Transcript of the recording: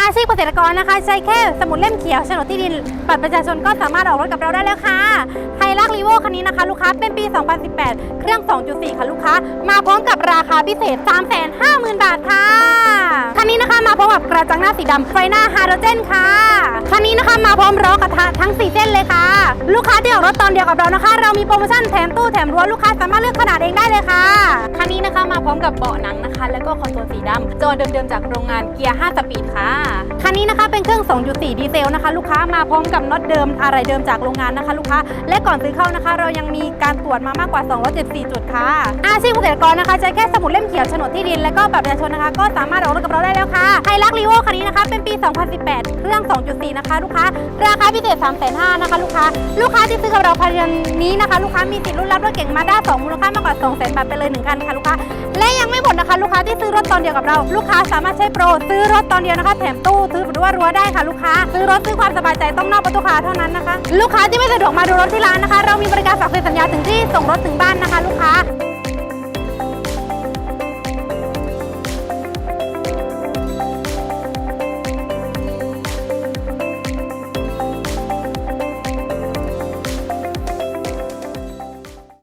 อาชีพเกษตรกรนะคะ ใช้แค่สมุดเล่มเขียวโฉนดที่ดินบัตรประชาชนก็สามารถออกรถกับเราได้แล้วค่ะไฮลักรีโวคันนี้นะคะ ลูกค้าเป็นปี 2018 เครื่อง 2.4 ค่ะลูกค้า มาพร้อมกับราคาพิเศษ 350,000 บาทค่ะ คันนี้นะคะมาพร้อมกับกระจังหน้าสีดำไฟหน้าฮาโดรเจนค่ะ คันนี้นะคะมาพร้อมล้อกระทะทั้ง 4เส้นเลยค่ะ ลูกค้าที่ออกรถตอนเดียวกับเรานะคะ เรามีโปรโมชั่นแถมตู้แถมรั้วลูกค้าสามารถเลือกขนาดเองได้เลยค่ะ คันนี้นะคะมาพร้อมกับเบาะหนังนะคะ แล้วก็คอนโซลสีดำจอเดิมๆจากโรงงานเกียร์ 5 สปีดค่ะ คันนี้นะคะ เป็นเครื่อง 2.4 ดีเซลนะคะ ลูกค้ามาพร้อมกับน็อตเดิมอะไรเดิมจากโรงงานนะคะ ลูกค้า และก่อนซื้อเข้านะคะ เรายังมีการตรวจมามากกว่า 274 จุดค่ะอาชีพเกษตรกรนะคะใช้แค่สมุดเล่มเขียวโฉนดที่ดิน และก็บัตรประชาชนนะคะ ก็สามารถออกรถกับเราได้แล้วค่ะ ไฮลักรีโวคันนี้นะคะ เป็นปี 2018 เครื่อง 2.4 นะคะ ลูกค้า ราคาพิเศษ 3,500นะคะ ลูกค้า ลูกค้าที่ซื้อกับเราภายในนี้นะคะ ลูกค้ามีสิทธิ์รุ่นรับรถเก่งมาด้า2มูลค่ามากกว่า 200,000บาทไปเลยหนึ่งคันค่ะลูกค้า และยังไม่หมดนะคะ ลูกค้าที่ซื้อรถตอนเดียวกับเรา ลูกค้าสามารถใช้โปร ซื้อรถตอนเดียวนะคะ แถมตู้ ซื้อหรือว่ารั้วได้ค่ะ ลูกค้า ซื้อรถซื้อความสบายใจต้องนอกประตูคาเท่านั้นนะคะ ลูกค้าที่ไม่สะดวกมาดูรถที่ร้านนะคะ เรามีบริการฝากเซ็นสัญญาถึงที่ส่งรถถึงบ้าน